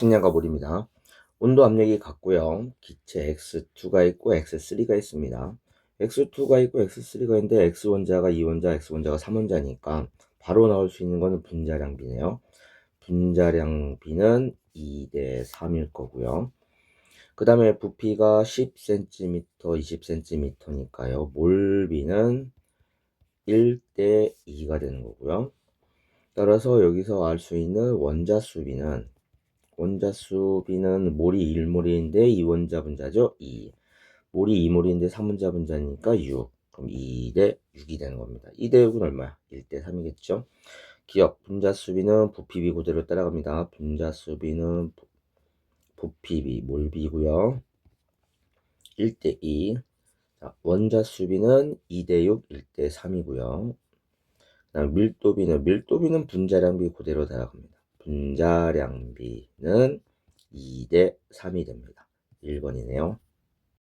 식량과 물입니다. 온도 압력이 같고요. 기체 X2가 있고 X3가 있습니다. X2가 있고 X3가 있는데 X원자가 2원자, X원자가 3원자니까 바로 나올 수 있는 거는 분자량비네요. 분자량비는 2대 3일 거고요. 그 다음에 부피가 10cm, 20cm니까요. 몰비는 1대 2가 되는 거고요. 따라서 여기서 알 수 있는 원자 수비는 원자 수비는 몰이 1몰인데 2원자 분자죠. 2. 몰이 2몰인데 3원자 분자니까 6. 그럼 2 대 6이 되는 겁니다. 2대 6은 얼마야? 1대 3이겠죠. 기억 분자 수비는 부피비 그대로 따라갑니다. 분자 수비는 부- 부피비 몰비고요. 1대 2. 자, 원자 수비는 2대 6, 1대 3이고요. 그다음 밀도비는 밀도비는 분자량 비 그대로 따라갑니다. 분자량비는 2대 3이 됩니다. 1번이네요.